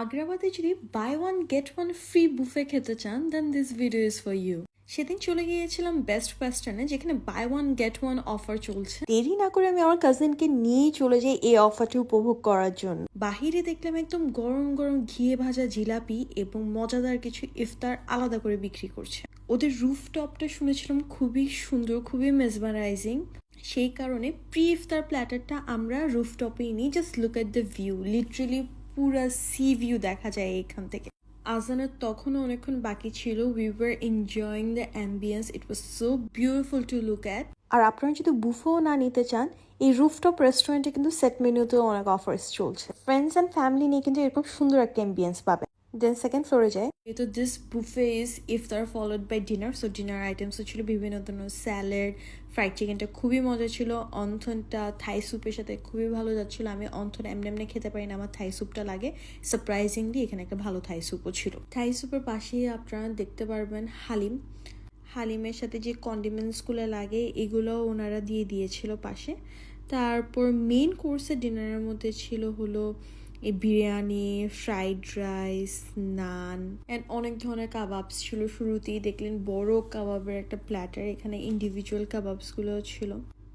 আগ্রাবাদে যদি buy one get one free buffet খেতে চান then this video is for you সেদিন চলে গিয়েছিলাম বেস্ট ওয়েস্টার্নে যেখানে buy one get one offer চলছে। দেরি না করে আমি আমার কাজিনকে নিয়েই চলে যাই এই অফারটি উপভোগ করার জন্য। বাহিরে দেখলাম একদম গরম গরম ঘিয়ে ভাজা জিলাপি এবং মজাদার কিছু ইফতার আলাদা করে বিক্রি করছে। ওদের রুফটপটা শুনেছিলাম খুবই সুন্দর, খুবই মেসমারাইজিং সেই কারণে প্রি ইফতার প্ল্যাটারটা আমরা রুফটপেই নিই just look at the view literally পুরা সি ভিউ দেখা যায় এখান থেকে। আজানের তখনও অনেকক্ষণ বাকি ছিল। We were enjoying the ambience it was so beautiful to look at আর আপনারা যদি বুফেও না নিতে চান, এই রুফটপ রেস্টুরেন্টে কিন্তু সেট মেনুতেও অনেক অফার্স চলছে। ফ্রেন্ডস অ্যান্ড ফ্যামিলি নিয়ে কিন্তু এরকম সুন্দর একটা অ্যাম্বিয়েন্স পাবেন। দেন সেকেন্ড ফ্লোরে যায়। তো this buffet is iftar followed by dinner so dinner আইটেমসও ছিল বিভিন্ন ধরনের স্যালাড ফ্রাইড চিকেনটা খুবই মজা ছিল। অন্থনটা থাই স্যুপের সাথে খুবই ভালো যাচ্ছিল। আমি অন্থন এমনি এমনি খেতে পারি না, আমার থাই স্যুপটা লাগে। সারপ্রাইজিংলি এখানে একটা ভালো থাই স্যুপও ছিল। থাই স্যুপের পাশেই আপনারা দেখতে পারবেন হালিম। হালিমের সাথে যে কন্ডিমেন্টসগুলো লাগে, এগুলো ওনারা দিয়ে দিয়েছিল পাশে। তারপর মেন কোর্সের ডিনারের মধ্যে ছিল হলো এই biryani fried rice naan and অনেক ধরনের কাবাবস ছিল। শুরুতেই দেখলেন বড় কাবাবের একটা প্ল্যাটার এখানে ইন্ডিভিজুয়াল কাবাবসগুলো ছিল।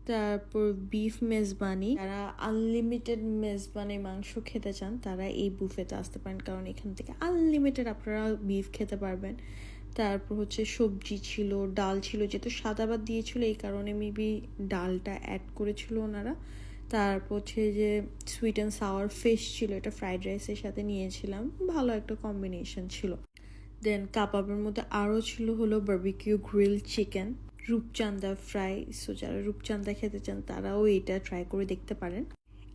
তারপর বিফ মেজবানি যারা আনলিমিটেড মেজবানি মাংস খেতে চান, তারা এই বুফেতে আসতে পারেন, কারণ এখান থেকে আনলিমিটেড আপনারা বিফ খেতে পারবেন। তারপর হচ্ছে সবজি ছিল, ডাল ছিল, যেহেতু সাদা ভাত দিয়েছিল, এই কারণে মেবি ডালটা অ্যাড করেছিল ওনারা। তারপর হচ্ছে যে সুইট অ্যান্ড সাওয়ার ফিশ ছিল, এটা ফ্রাইড রাইসের সাথে নিয়েছিলাম। ভালো একটা কম্বিনেশন ছিল। দেন কাবাবের মধ্যে আরও ছিল হলো বার্বিকিউ গ্রিল চিকেন রূপচান্দা ফ্রাই সো যারা রূপচান্দা খেতে চান তারাও এটা ট্রাই করে দেখতে পারেন।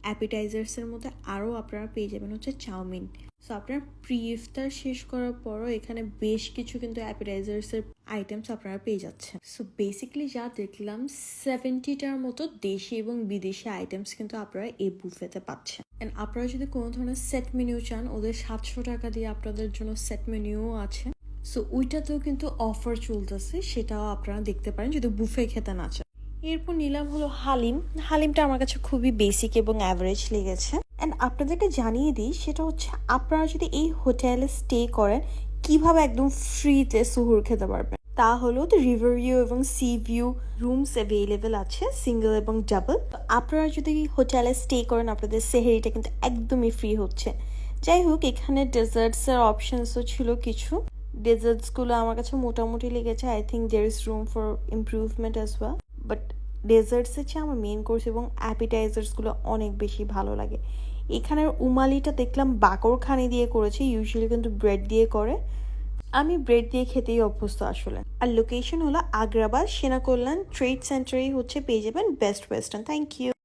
অ্যাপিটাইজার্সের মধ্যে আরও আপনারা পেয়ে যাবেন হচ্ছে চাউমিন। সো আপনার প্রি ইফতার শেষ করার পরও এখানে বেশ কিছু কিন্তু অ্যাপিটাইজার্সের আইটেমস আপনারা পেয়ে যাচ্ছেন। সো বেসিক্যালি যা দেখলাম সেভেন্টিটার মতো দেশি এবং বিদেশি আইটেমস কিন্তু আপনারা এই বুফেতে পাচ্ছেন। অ্যান্ড আপনারা যদি কোনো ধরনের সেট মেনিউ চান, ওদের সাতশো টাকা দিয়ে আপনাদের জন্য সেট মেনিউও আছে। সো ওইটাতেও কিন্তু অফার চলতেছে, সেটাও আপনারা দেখতে পারেন যদি বুফে খেতে না চান। এরপর নিলাম হলো হালিম। হালিমটা আমার কাছে খুবই বেসিক এবং অ্যাভারেজ লেগেছে। অ্যান্ড আপনাদেরকে জানিয়ে দিই, সেটা হচ্ছে আপনারা যদি এই হোটেলে স্টে করেন, কীভাবে একদম ফ্রিতে সুহুর খেতে পারবেন? তা হলো তো রিভার ভিউ এবং সি ভিউ রুমস অ্যাভেলেবেল আছে সিঙ্গেল এবং ডাবল আপনারা যদি হোটেলে স্টে করেন, আপনাদের সেহেরিটা কিন্তু একদমই ফ্রি হচ্ছে। যাই হোক, এখানে ডেজার্টসের অপশনসও ছিল কিছু। ডেজার্টসগুলো আমার কাছে মোটামুটি লেগেছে। I think there is room for improvement as well but ডেজার্টসের চেয়ে আমার মেন কোর্স এবং অ্যাপিটাইজার্সগুলো অনেক বেশি ভালো লাগে। এখানের উমালিটা দেখলাম বাকরখানি দিয়ে করেছে ইউজুয়ালি কিন্তু ব্রেড দিয়ে করে। আমি ব্রেড দিয়ে খেতেই অভ্যস্ত আসলে। আর লোকেশন হলো আগ্রাবাদ সেনা কল্যাণ ট্রেড সেন্টারেই হচ্ছে পেয়ে যাবেন বেস্ট ওয়েস্টার্ন থ্যাংক ইউ